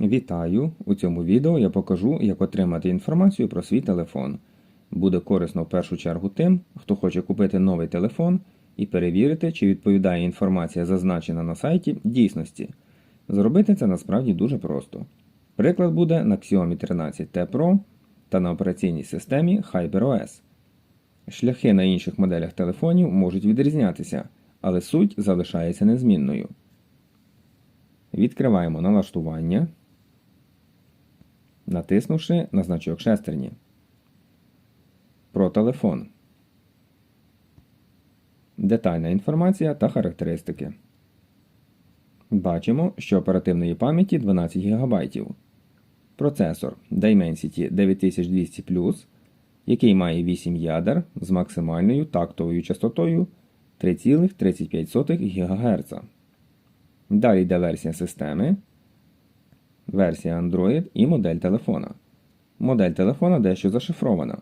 Вітаю! У цьому відео я покажу, як отримати інформацію про свій телефон. Буде корисно в першу чергу тим, хто хоче купити новий телефон і перевірити, чи відповідає інформація, зазначена на сайті, дійсності. Зробити це насправді дуже просто. Приклад буде на Xiaomi 13T Pro та на операційній системі HyperOS. Шляхи на інших моделях телефонів можуть відрізнятися, але суть залишається незмінною. Відкриваємо налаштування, натиснувши на значок шестерні. Про телефон. Детальна інформація та характеристики. Бачимо, що оперативної пам'яті 12 ГБ. Процесор Dimensity 9200 який має 8 ядер з максимальною тактовою частотою 3,35 ГГц. Далі йде версія системи, версія Android і модель телефона. Модель телефона дещо зашифрована.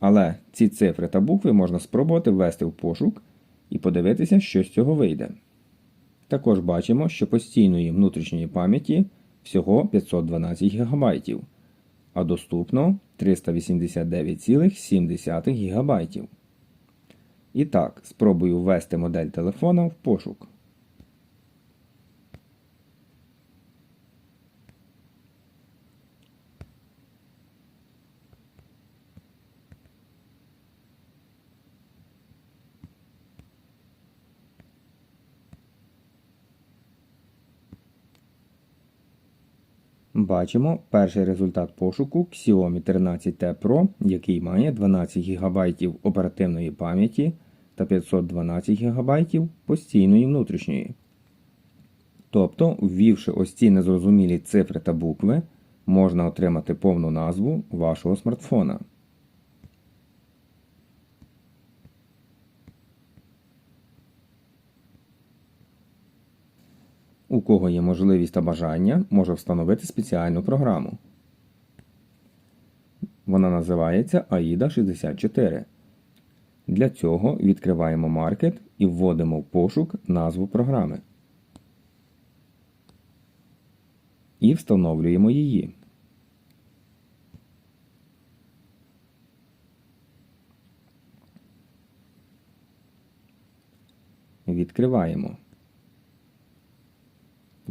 Але ці цифри та букви можна спробувати ввести в пошук і подивитися, що з цього вийде. Також бачимо, що постійної внутрішньої пам'яті всього 512 ГБ, а доступно 389,7 ГБ. І так, спробую ввести модель телефона в пошук. Бачимо перший результат пошуку Xiaomi 13T Pro, який має 12 ГБ оперативної пам'яті та 512 ГБ постійної внутрішньої. Тобто, ввівши ось ці незрозумілі цифри та букви, можна отримати повну назву вашого смартфона. У кого є можливість та бажання, може встановити спеціальну програму. Вона називається AIDA 64. Для цього відкриваємо маркет і вводимо в пошук назву програми. І встановлюємо її. Відкриваємо.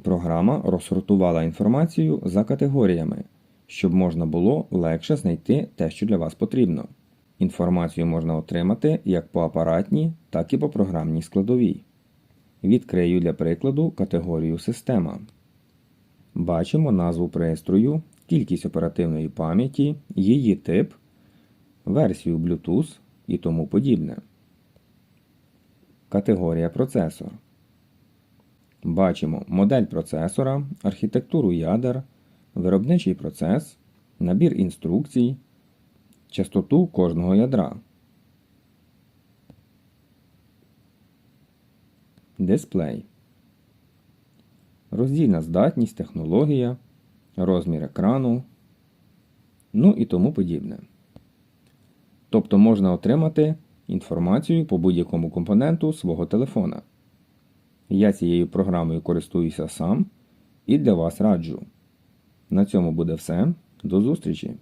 Програма розсортувала інформацію за категоріями, щоб можна було легше знайти те, що для вас потрібно. Інформацію можна отримати як по апаратній, так і по програмній складовій. Відкрию для прикладу категорію Система. Бачимо назву пристрою, кількість оперативної пам'яті, її тип, версію Bluetooth і тому подібне. Категорія процесор. Бачимо модель процесора, архітектуру ядер, виробничий процес, набір інструкцій, частоту кожного ядра. Дисплей. Роздільна здатність, технологія, розмір екрану, ну і тому подібне. Тобто можна отримати інформацію по будь-якому компоненту свого телефона. Я цією програмою користуюся сам і для вас раджу. На цьому буде все. До зустрічі!